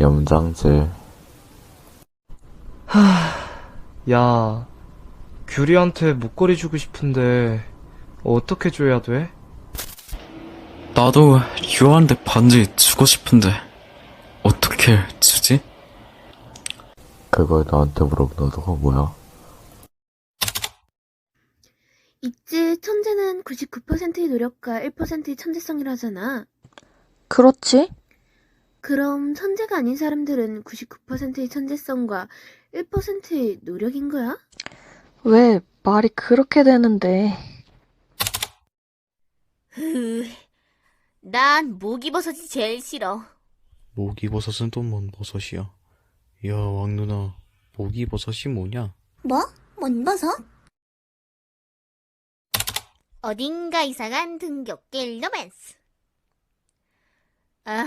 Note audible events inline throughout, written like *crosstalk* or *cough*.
염장질. 야, 규리한테 목걸이 주고 싶은데 어떻게 줘야 돼? 나도 유아한테 반지 주고 싶은데 어떻게 주지? 그걸 나한테 물어보는 너가 뭐야? 있지, 천재는 99%의 노력과 1%의 천재성이라잖아. 그렇지? 그럼 천재가 아닌 사람들은 99%의 천재성과 1%의 노력인 거야? 왜 말이 그렇게 되는데. 흐, 난 모기버섯이 제일 싫어. 모기버섯은 또 뭔 버섯이야? 야, 왕 누나, 모기버섯이 뭐냐? 뭐? 뭔 버섯? 어딘가 이상한 등굣길 로맨스. 아,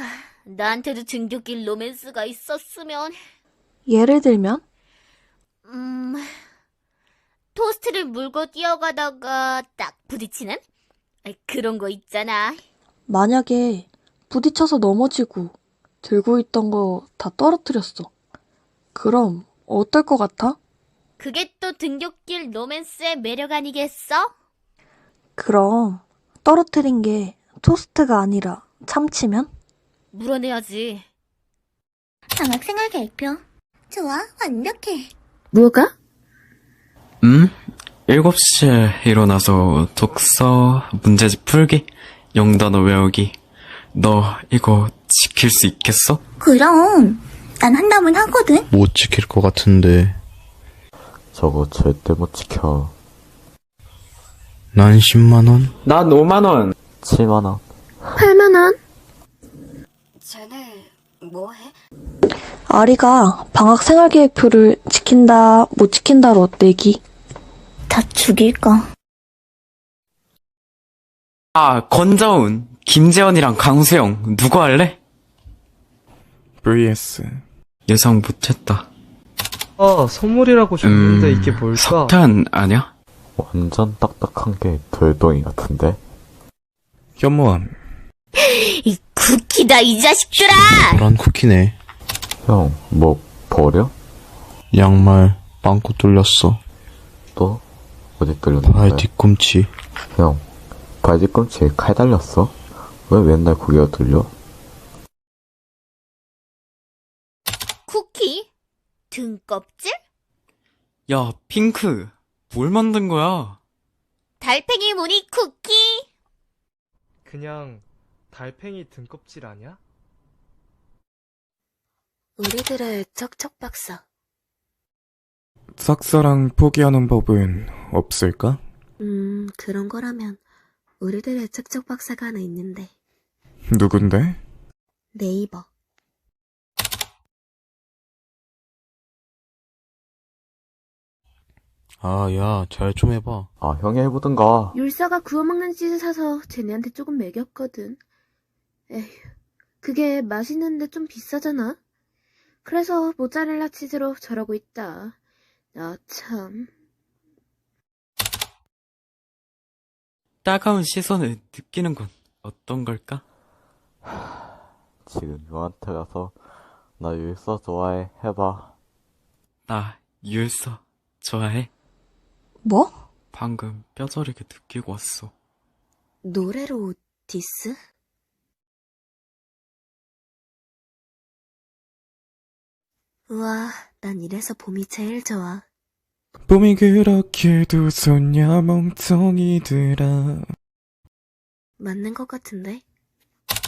나한테도 등굣길 로맨스가 있었으면, 예를 들면? 음, 토스트를 물고 뛰어가다가 딱 부딪히는? 아, 그런 거 있잖아. 만약에 부딪혀서 넘어지고 들고 있던 거 다 떨어뜨렸어. 그럼 어떨 것 같아? 그게 또 등굣길 로맨스의 매력 아니겠어? 그럼 떨어뜨린 게 토스트가 아니라 참치면? 물어내야지. 방학생활 발표. 좋아, 완벽해. 뭐가? 음? 7시에 일어나서 독서, 문제집 풀기, 영단어 외우기. 너 이거 지킬 수 있겠어? 그럼, 난 한다면 하거든. 못 지킬 것 같은데. 저거 절대 못 지켜. 난 10만원? 난 5만원. 7만원. 8만원? 쟤네, 뭐해? 아리가 방학 생활계획표를 지킨다, 못 지킨다로 내기. 다 죽일까? 아, 권자운, 김재원이랑 강수영 누구 할래? vs 예상 못했다. 아, 선물이라고 줬는데 음, 이게 뭘까? 석탄 아니야? 완전 딱딱한 게 돌덩이 같은데? 이 쿠키다, 이 자식들아! 노란 쿠키네. 형, 뭐, 버려? 양말, 빵꾸 뚫렸어. 또? 어디 뚫렸는데? 발 뒤꿈치. 형, 발 뒤꿈치에 칼 달렸어? 왜 맨날 고개가 뚫려? 쿠키? 등껍질? 야, 핑크. 뭘 만든 거야? 달팽이 무늬 쿠키? 그냥 달팽이 등껍질 아니야? 우리들의 척척박사. 싹사랑 포기하는 법은 없을까? 음, 그런 거라면 우리들의 척척박사가 하나 있는데. 누군데? 네이버. 아, 야, 잘 좀 해봐. 아, 형이 해보든가. 율사가 구워먹는 치즈 사서 쟤네한테 조금 먹였거든. 에휴, 그게 맛있는데 좀 비싸잖아? 그래서 모짜렐라 치즈로 저러고 있다. 나 참. 따가운 시선을 느끼는 건 어떤 걸까? 지금 형한테 가서, 나 율서 좋아해. 해봐. 나 율서 좋아해. 뭐? 방금 뼈저리게 느끼고 왔어. 노래로 디스? 우와, 난 이래서 봄이 제일 좋아. 봄이 그렇게도 좋냐 멍청이들아 맞는 것 같은데?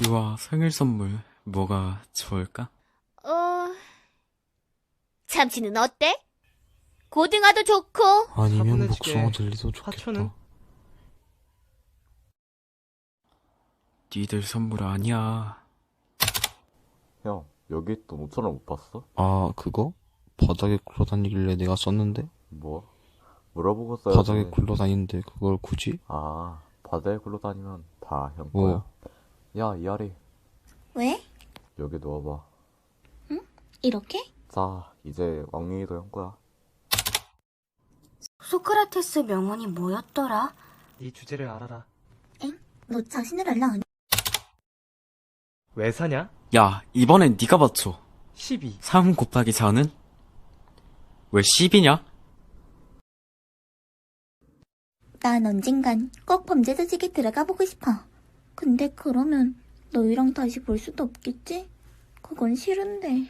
유아 생일 선물 뭐가 좋을까? 어, 참치는 어때? 고등어도 좋고, 아니면 복숭아 젤리도 좋겠다. 화초는? 니들 선물 아니야. 형, 여기 또 5천원 못 봤어? 아, 그거? 바닥에 굴러다니길래 내가 썼는데? 뭐? 물어보고 써야지. 바닥에 굴러다니는데 그걸 굳이? 아, 바다에 굴러다니면 다형 뭐? 거야. 야, 이하리. 왜? 여기 누워봐. 이렇게? 자, 이제 왕윤이도 형 거야. 소크라테스 명언이 뭐였더라? 이 주제를 알아라. 너 자신을 알라. 왜 사냐? 야, 이번엔 네가 맞춰. 12. 3 곱하기 4는? 왜 10이냐? 난 언젠간 꼭 범죄 조직에 들어가 보고 싶어. 근데 그러면 너희랑 다시 볼 수도 없겠지? 그건 싫은데.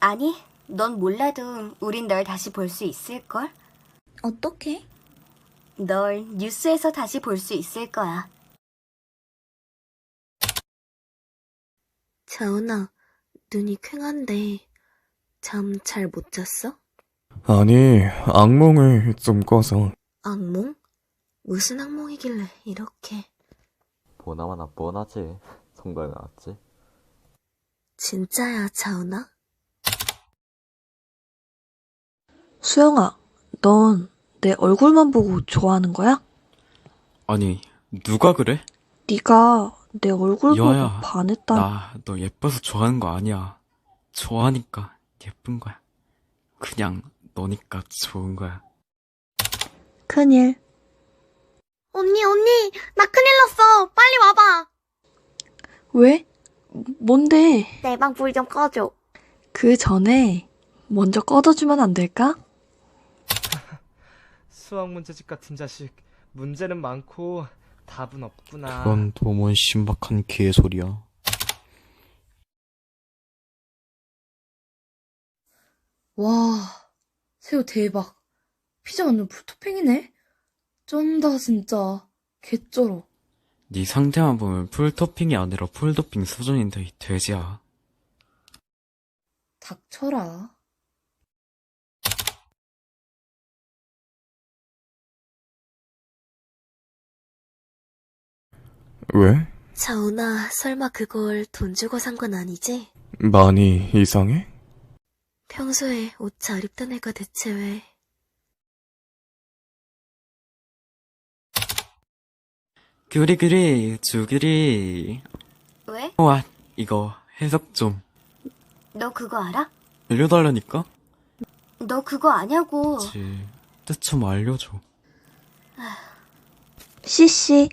아니, 넌 몰라도 우린 널 다시 볼 수 있을걸? 어떻게? 널 뉴스에서 다시 볼 수 있을 거야. 자은아, 눈이 퀭한데 잠 잘 못 잤어? 아니, 악몽을 좀 꿔서. 악몽? 무슨 악몽이길래 이렇게 보나마나 뻔하지. 성과에 나왔지. 진짜야, 자은아? 수영아, 넌 내 얼굴만 보고 좋아하는 거야? 아니, 누가 그래? 네가 내 얼굴 보고 여아야, 반했다. 나 너 예뻐서 좋아하는 거 아니야. 좋아하니까 예쁜 거야. 그냥 너니까 좋은 거야. 큰일. 언니, 언니! 나 큰일 났어! 빨리 와봐! 왜? 뭔데? 내 방 불 좀 꺼줘. 그 전에 먼저 꺼져주면 안 될까? *laughs* 수학 문제집 같은 자식. 문제는 많고 답은 없구나. 그건 또뭔 신박한 개소리야. 와, 새우 대박. 피자 완전 풀토핑이네? 쩐다, 진짜. 개쩔어. 네 상태만 보면 풀 토핑이 아니라 풀 토핑 수준인데 이 돼지야. 닥쳐라. 왜? 자은아, 설마 그걸 돈 주고 산 건 아니지? 많이 이상해? 평소에 옷 잘 입던 애가 대체 왜... 그리 그리 주그리. 왜? 와 이거 해석 좀 너 그거 알아? 알려달라니까? 너 그거 아냐고. 그치. 뜻좀 알려줘. CC.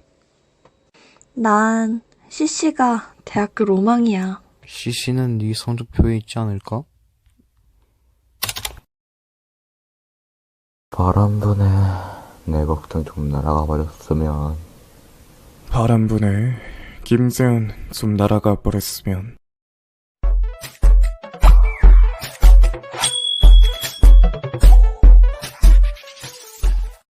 난 CC가 대학교 로망이야. CC는 네 성적표에 있지 않을까? 바람 부네. 내 걱정 좀 날아가 버렸으면. 바람 부네. 김재훈 좀 날아가 버렸으면.